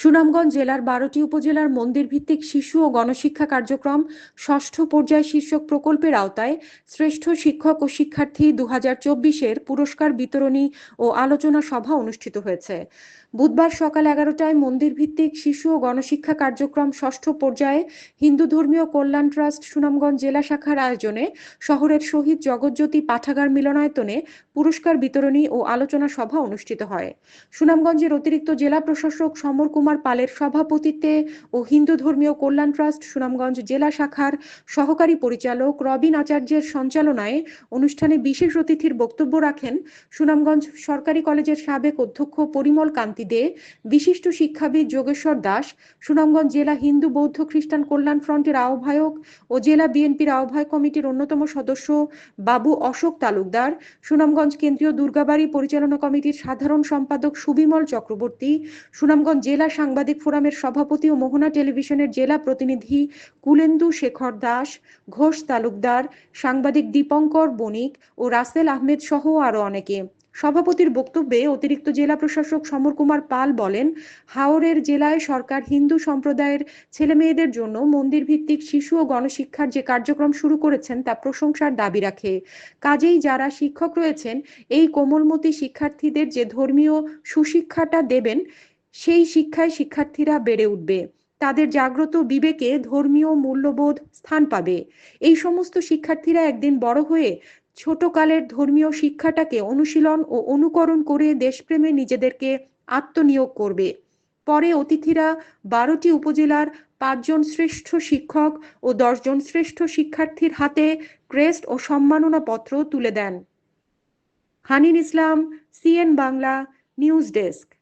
সুনামগঞ্জ জেলার বারোটি উপজেলার মন্দির ভিত্তিক শিশু ও গণশিক্ষা কার্যক্রম ষষ্ঠ পর্যায় শীর্ষক প্রকল্পের আওতায় শ্রেষ্ঠ শিক্ষক ও শিক্ষার্থী দু হাজার পুরস্কার বিতরণী ও আলোচনা সভা অনুষ্ঠিত হয়েছে। বুধবার সকাল এগারোটায় মন্দির ভিত্তিক শিশু ও গণশিক্ষা কার্যক্রম ষষ্ঠ পর্যায়ে হিন্দু ধর্মীয় কল্যাণ ট্রাস্ট সুনামগঞ্জ জেলা শাখার আয়োজনে শহরের শহীদ জগৎজ্যোতি পাঠাগার মিলনায়তনে পুরস্কার বিতরণী ও আলোচনা সভা অনুষ্ঠিত হয়। সুনামগঞ্জের অতিরিক্ত জেলা প্রশাসক সমর কুমার পালের সভাপতিত্বে ও হিন্দু ধর্মীয় কল্যাণ ট্রাস্ট সুনামগঞ্জ জেলা শাখার সহকারী পরিচালক রবিন আচার্যের সঞ্চালনায় অনুষ্ঠানে বিশেষ অতিথির বক্তব্য রাখেন সুনামগঞ্জ সরকারি কলেজের সাবেক অধ্যক্ষ পরিমল কান্তি দে, বিশিষ্ট শিক্ষাবিদ যোগেশ্বর দাস, সুনামগঞ্জ জেলা হিন্দু বৌদ্ধ খ্রিস্টান কল্যাণ ফ্রন্টের আহ্বায়ক ও জেলা বিএনপির আহ্বায়ক কমিটির অন্যতম সদস্য বাবু অশোক তালুকদার, সুনামগঞ্জ কেন্দ্রীয় দুর্গাবাড়ি পরিচালনা কমিটির সাধারণ সম্পাদক সুবিমল চক্রবর্তী, সুনামগঞ্জ জেলা সাংবাদিক ফোরামের সভাপতি ও মোহনা টেলিভিশনের জেলা প্রতিনিধি কুলেন্দু শেখর দাস, ঘোষ তালুকদার, সাংবাদিক দীপঙ্কর বণিক ও রাসেল আহমেদ সহ আরও অনেকে। সভাপতির বক্তব্যে অতিরিক্ত জেলা প্রশাসক সমর কুমার পাল বলেন, হাওরের জেলায় সরকার হিন্দু সম্প্রদায়ের ছেলে মেয়েদের জন্য মন্দির ভিত্তিক শিশু ও গণশিক্ষার যে কার্যক্রম শুরু করেছেন তা প্রশংসার দাবি রাখে। কাজেই যারা শিক্ষক রয়েছেন, এই কোমলমতি শিক্ষার্থীদের যে ধর্মীয় সুশিক্ষাটা দেবেন সেই শিক্ষায় শিক্ষার্থীরা বেড়ে উঠবে। তাদের জাগ্রত বিবেকে ধর্মীয় মূল্যবোধ স্থান পাবে। এই সমস্ত শিক্ষার্থীরা একদিন বড় হয়ে ছোটকালের ধর্মীয় শিক্ষাটাকে অনুশীলন ও অনুকরণ করে দেশপ্রেমে নিজেদেরকে আত্মনিয়োগ করবে। পরে অতিথিরা বারোটি উপজেলার পাঁচজন শ্রেষ্ঠ শিক্ষক ও দশজন শ্রেষ্ঠ শিক্ষার্থীর হাতে ক্রেস্ট ও সম্মাননা পত্র তুলে দেন। Hanin Islam, CN Bangla, news desk.